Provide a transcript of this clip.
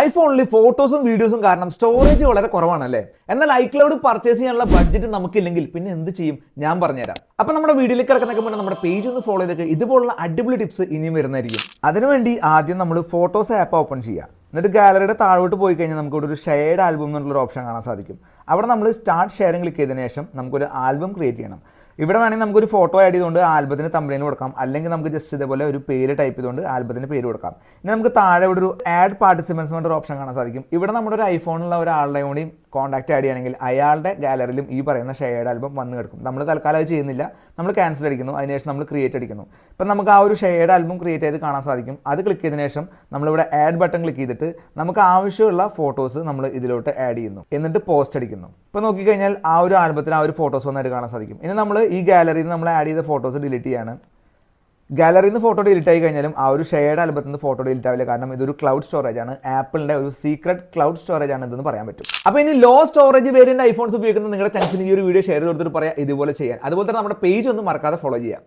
ഐഫോണിൽ ഫോട്ടോസും വീഡിയോസും കാരണം സ്റ്റോറേജ് വളരെ കുറവാണല്ലേ? എന്നാൽ ഐക്ലൗഡ് പർച്ചേസ് ചെയ്യാനുള്ള ബഡ്ജറ്റ് നമുക്കില്ലെങ്കിൽ പിന്നെ എന്ത് ചെയ്യും? ഞാൻ പറഞ്ഞുതരാം. അപ്പൊ നമ്മുടെ വീഡിയോയിൽ കിടക്കുന്നൊക്കെ മുന്നേ നമ്മുടെ പേജ് ഒന്ന് ഫോളോ ചെയ്തൊക്കെ. ഇതുപോലുള്ള അടിപൊളി ടിപ്സ് ഇനിയും വരുന്നതായിരിക്കും. അതിനുവേണ്ടി ആദ്യം നമ്മൾ ഫോട്ടോസ് ആപ്പ് ഓപ്പൺ ചെയ്യുക. എന്നിട്ട് ഗാലറിയുടെ താഴോട്ട് പോയി കഴിഞ്ഞാൽ നമുക്ക് ഇവിടെ ഒരു ഷെയർഡ് ആൽബം എന്നുള്ളൊരു ഓപ്ഷൻ കാണാൻ സാധിക്കും. അവിടെ നമ്മൾ സ്റ്റാർട്ട് ഷെയറിംഗ് ക്ലിക്ക് ചെയ്തതിനു ശേഷം നമുക്കൊരു ആൽബം ക്രിയേറ്റ് ചെയ്യണം. ഇവിടെ വേണമെങ്കിൽ നമുക്കൊരു ഫോട്ടോ ആഡ് ചെയ്തുകൊണ്ട് ആൽബത്തിന് തമ്പനയിൽ കൊടുക്കാം. അല്ലെങ്കിൽ നമുക്ക് ജസ്റ്റ് ഇതേപോലെ ഒരു പേര് ടൈപ്പ് ചെയ്തുകൊണ്ട് ആൽബത്തിന് പേര് കൊടുക്കാം. ഇനി നമുക്ക് താഴെ ഇവിടെ ഒരു ആഡ് പാർട്ടിസിപ്പൻസ് എന്നൊരു ഓപ്ഷൻ കാണാൻ സാധിക്കും. ഇവിടെ നമ്മുടെ ഒരു ഐഫോണുള്ള ഒരാളുടെ കൂടി കോൺടാക്ട് ആഡ് ചെയ്യുകയാണെങ്കിൽ അയാളുടെ ഗാലറിയിലും ഈ പറയുന്ന ഷെയർഡ് ആൽബം വന്നു കിടക്കും. നമ്മൾ തൽക്കാലം അത് ചെയ്യുന്നില്ല. നമ്മൾ ക്യാൻസൽ അടിക്കുന്നു. അതിനുശേഷം നമ്മൾ ക്രിയേറ്റ് അടിക്കുന്നു. ഇപ്പം നമുക്ക് ആ ഒരു ഷെയർഡ് ആൽബം ക്രിയേറ്റ് ചെയ്ത് കാണാൻ സാധിക്കും. അത് ക്ലിക്ക് ചെയ്തതിനു ശേഷം നമ്മളിവിടെ ആഡ് ബട്ടൺ ക്ലിക്ക് ചെയ്തിട്ട് നമുക്ക് ആവശ്യമുള്ള ഫോട്ടോസ് നമ്മൾ ഇതിലോട്ട് ആഡ് ചെയ്യുന്നു. എന്നിട്ട് പോസ്റ്റ് അടിക്കുന്നു. ഇപ്പോൾ നോക്കിക്കഴിഞ്ഞാൽ ആ ഒരു ആൽബത്തിന് ആ ഒരു ഫോട്ടോസ് വന്നായിട്ട് കാണാൻ സാധിക്കും. ഇനി നമ്മൾ ഈ ഗാലറിയിൽ നമ്മൾ ആഡ് ചെയ്ത ഫോട്ടോസ് ഡിലീറ്റ് ചെയ്യാണ്. ഗാലറിയിൽ നിന്ന് ഫോട്ടോ ഡിലീറ്റ് ആയി കഴിഞ്ഞാലും ആ ഒരു ഷെയർഡ് ആൽബത്തിൽ നിന്ന് ഫോട്ടോ ഡിലീറ്റ് ആവില്ല. കാരണം ഇതൊരു ക്ലൗഡ് സ്റ്റോറേജ് ആണ്. ആപ്പിളിന്റെ ഒരു സീക്രട്ട് ക്ലൗഡ് സ്റ്റോറേജ് ആണ് ഇതെന്ന് പറയാൻ പറ്റും. അപ്പോൾ ഇനി ലോ സ്റ്റോറേജ് വേരിയന്റ് ഐഫോൺസ് ഉപയോഗിക്കുന്ന നിങ്ങളുടെ ചങ്സിന് ഈ ഒരു വീഡിയോ ഷെയർ ചെയ്ത് കൊടുത്തിട്ട് പറയാം ഇതുപോലെ ചെയ്യാൻ. അതുപോലെ തന്നെ നമ്മുടെ പേജ് ഒന്നും മറക്കാതെ ഫോളോ ചെയ്യാം.